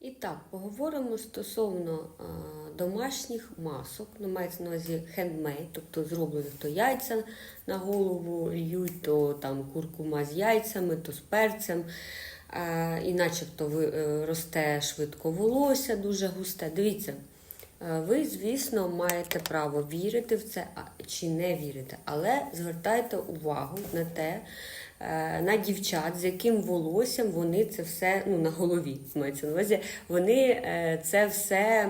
І так, поговоримо стосовно а, домашніх масок. Ну, мається на увазі хендмейд, тобто зроблені то яйця на голову льють, то там куркума з яйцями, то з перцем. А, і начебто ви, е, росте швидко волосся, дуже густе. Дивіться, ви, звісно, маєте право вірити в це чи не вірити, але звертайте увагу на те, е, на дівчат, з яким волоссям вони це все ну, на голові мається на увазі, вони е, це все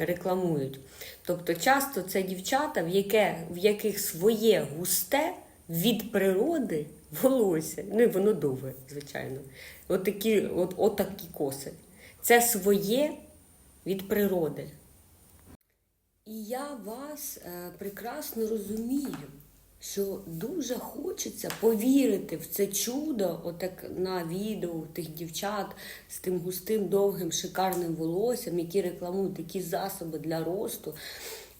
рекламують. Тобто, часто це дівчата, в, яке, в яких своє густе від природи волосся. Ну і воно довге, звичайно. От такі, от, от такі коси. Це своє від природи. І я вас е, прекрасно розумію, що дуже хочеться повірити в це чудо, отак на відео тих дівчат з тим густим, довгим, шикарним волоссям, які рекламують такі засоби для росту.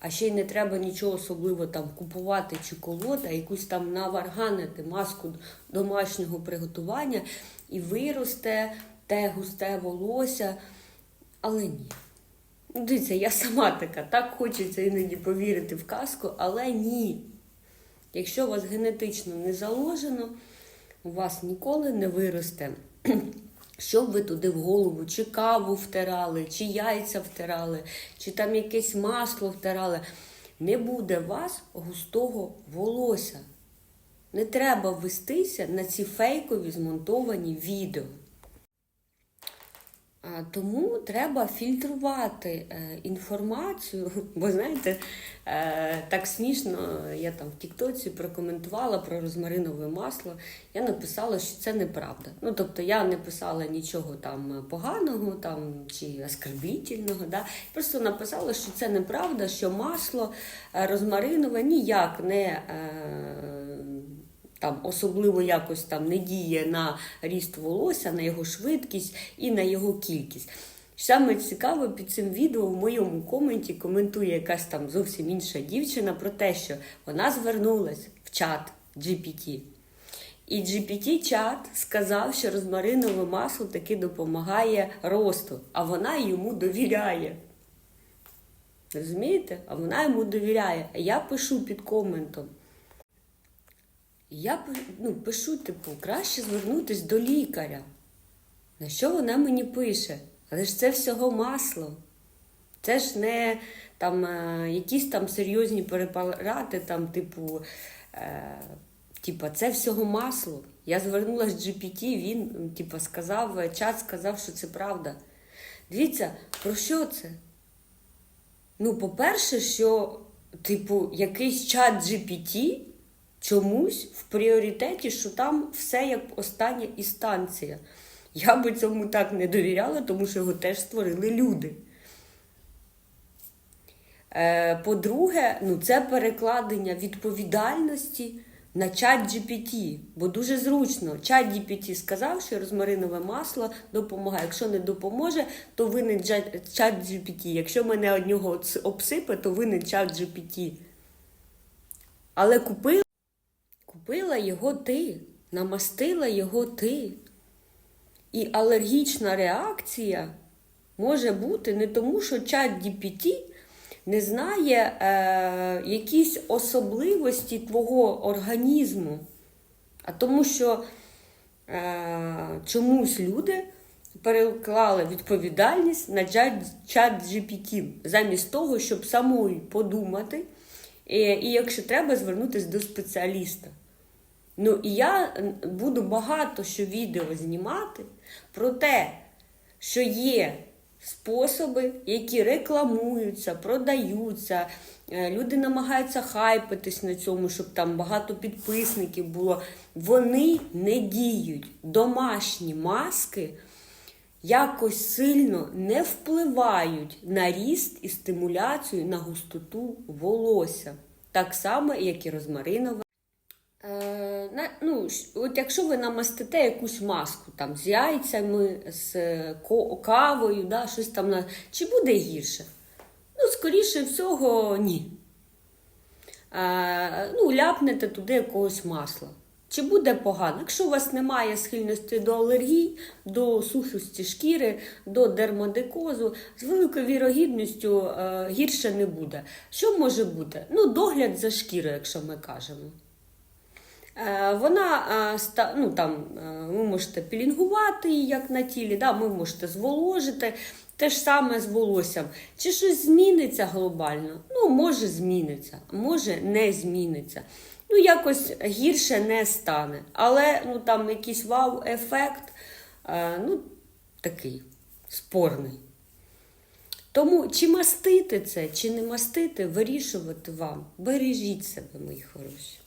А ще й не треба нічого особливо там купувати чи колоти, а якусь там наварганити маску домашнього приготування і виросте те густе волосся. Але ні. Дивіться, я сама така, так хочеться іноді повірити в казку, але ні. Якщо у вас генетично не заложено, у вас ніколи не виросте. Що б ви туди в голову, чи каву втирали, чи яйця втирали, чи там якесь масло втирали. Не буде у вас густого волосся. Не треба вестися на ці фейкові змонтовані відео. Тому треба фільтрувати е, інформацію, бо знаєте, е, так смішно, я там в Тіктоці прокоментувала про розмаринове масло. Я написала, що це неправда. Ну, тобто я не писала нічого там поганого там, чи оскорбітельного. Да? Просто написала, що це неправда, що масло е, розмаринове ніяк не. Там особливо якось там не діє на ріст волосся, на його швидкість і на його кількість. Саме цікаво під цим відео в моєму коменті коментує якась там зовсім інша дівчина про те, що вона звернулась в чат GPT. І GPT-чат сказав, що розмаринове масло таки допомагає росту, а вона йому довіряє. Розумієте? А вона йому довіряє. А я пишу під коментом. Я ну, пишу, типу, краще звернутися до лікаря. На що вона мені пише? Але ж це всього масло. Це ж не там, е, якісь там серйозні препарати, там, типу, е, типу, це всього масло. Я звернулася з GPT, він типу, сказав, чат сказав, що це правда. Дивіться, про що це? Ну, по-перше, що, типу, якийсь чат GPT чомусь в пріоритеті, що там все як остання інстанція. Я би цьому так не довіряла, тому що його теж створили люди. Е, По-друге, ну, це перекладення відповідальності на чат GPT, бо дуже зручно. Чат GPT сказав, що розмаринове масло допомагає. Якщо не допоможе, то винен чат GPT. Якщо мене нього обсипе, то винен чат GPT. Але купили. Купила його ти, намастила його ти. І алергічна реакція може бути не тому, що чат GPT не знає е, якісь особливості твого організму, а тому, що е, чомусь люди переклали відповідальність на чат GPT, замість того, щоб самою подумати, і, і якщо треба, звернутися до спеціаліста. Ну і я буду багато що відео знімати про те, що є способи, які рекламуються, продаються. е, Люди намагаються хайпитись на цьому, щоб там багато підписників було. Вони не діють. Домашні маски якось сильно не впливають на ріст і стимуляцію на густоту волосся. Так само, як і розмаринове. Е, на, ну, от якщо ви намастите якусь маску там з яйцями, з кавою, да, щось там чи буде гірше? Ну, скоріше всього, ні. Е, ну, ляпнете туди якогось масла. чи буде погано. Якщо у вас немає схильності до алергій, до сухості шкіри, до дермодикозу, з великою вірогідністю е, гірше не буде. Що може бути? Ну, догляд за шкірою, якщо ми кажемо. Е, Вона е, ну, там, е, ви можете пілінгувати її, як на тілі, да, ви можете зволожити. Те ж саме з волоссям. Чи щось зміниться глобально? Ну, може зміниться, може не зміниться. Ну, якось гірше не стане. Але ну, там якийсь вау-ефект, ну, такий спорний. Тому чи мастити це, чи не мастити, вирішувати вам. Бережіть себе, мої хороші.